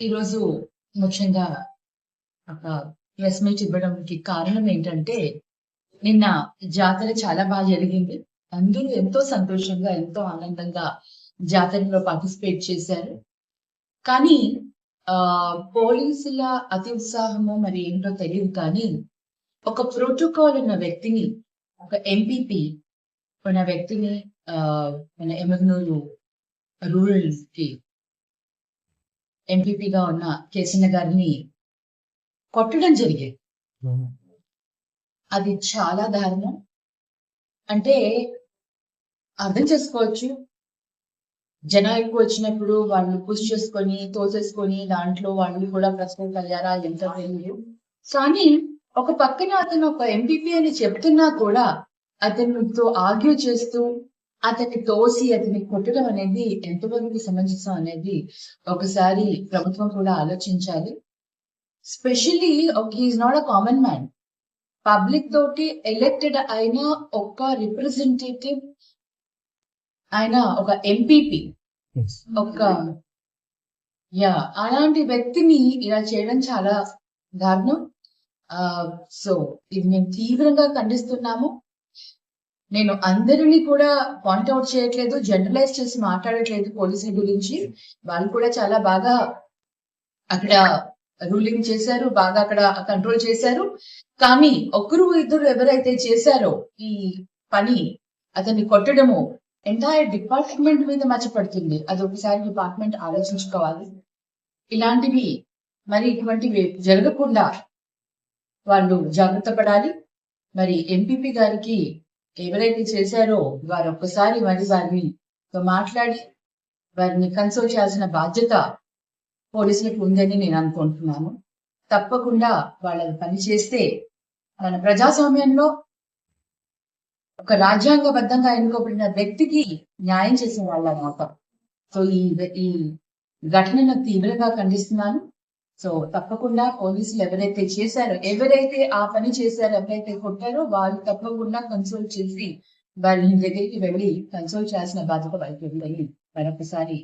ఈరోజు ముఖ్యంగా ఒక ప్రెస్ మీట్ ఇవ్వడానికి కారణం ఏంటంటే నిన్న జాతర చాలా బాగా జరిగింది. అందరూ ఎంతో సంతోషంగా ఎంతో ఆనందంగా జాతరలో పార్టిసిపేట్ చేశారు. కానీ ఆ పోలీసుల అతి ఉత్సాహమో మరి ఏంటో తెలియదు కానీ ఒక ప్రోటోకాల్ ఉన్న వ్యక్తిని ఒక ఎంపీపీ ఉన్న వ్యక్తిని ఆ మన ఎమగనూరు రూరల్కి ఎంపీపీగా ఉన్న కేసన్న గారిని కొట్టడం జరిగేది. అది చాలా దారుణం. అంటే అర్థం చేసుకోవచ్చు. జనాలు ఎక్కువ వచ్చినప్పుడు వాళ్ళు పుష్ చేసుకొని తోసేసుకొని దాంట్లో వాళ్ళు కూడా ప్రశ్నలు అయ్యారా ఎంత తెలియదు. కానీ ఒక పక్కన అతను ఒక ఎంపీపీ అని చెప్తున్నా కూడా అతనితో ఆర్గ్యూ చేస్తూ అతన్ని తోసి అతన్ని కొట్టడం అనేది ఎంతవరకు సమంజసం అనేది ఒకసారి ప్రభుత్వం కూడా ఆలోచించాలి. Specially he's not a common man public తోటి ఎలెక్టెడ్ అయిన ఒక రిప్రజెంటేటివ్ ఆయన ఒక ఎంపీపీ ఒక యా అలాంటి వ్యక్తిని ఇలా చేయడం చాలా దారుణం. సో ఇది మేము తీవ్రంగా ఖండిస్తున్నాము. నేను అందరినీ కూడా పాయింట్అవుట్ చేయట్లేదు జనరలైజ్ చేసి మాట్లాడట్లేదు పోలీసుల గురించి. వాళ్ళు కూడా చాలా బాగా అక్కడ రూలింగ్ చేశారు బాగా అక్కడ కంట్రోల్ చేశారు. కానీ ఒకరు ఇద్దరు ఎవరైతే చేశారో ఈ పని అతన్ని కొట్టడము ఎంటైర్ డిపార్ట్మెంట్ మీద మచ్చపడుతుంది. అది ఒకసారి డిపార్ట్మెంట్ ఆలోచించుకోవాలి. ఇలాంటివి మరి ఇటువంటివి జరగకుండా వాళ్ళు జాగ్రత్త పడాలి. మరి ఎంపీపీ గారికి ఎవరైతే చేశారో వారు ఒక్కసారి మరి వారిని మాట్లాడి వారిని కన్సల్ట్ చేయాల్సిన బాధ్యత పోలీసులకు ఉందని నేను అనుకుంటున్నాను. తప్పకుండా వాళ్ళ పని చేస్తే మన ప్రజాస్వామ్యంలో ఒక రాజ్యాంగబద్ధంగా ఎన్నుకోబడిన వ్యక్తికి న్యాయం చేసే వాళ్ళ మాట సో ఈ ఈ ఘటనను తీవ్రంగా ఖండిస్తున్నాను. సో తప్పకుండా పోలీసులు ఎవరైతే చేశారో ఎవరైతే ఆ పని చేశారో ఎవరైతే కొట్టారో వాళ్ళు తప్పకుండా కన్సోల్ చేసి వాళ్ళ దగ్గరికి వెళ్ళి కన్సోల్ చేయాల్సిన బాధ్యత వాళ్ళకి వెళ్ళి మరొకసారి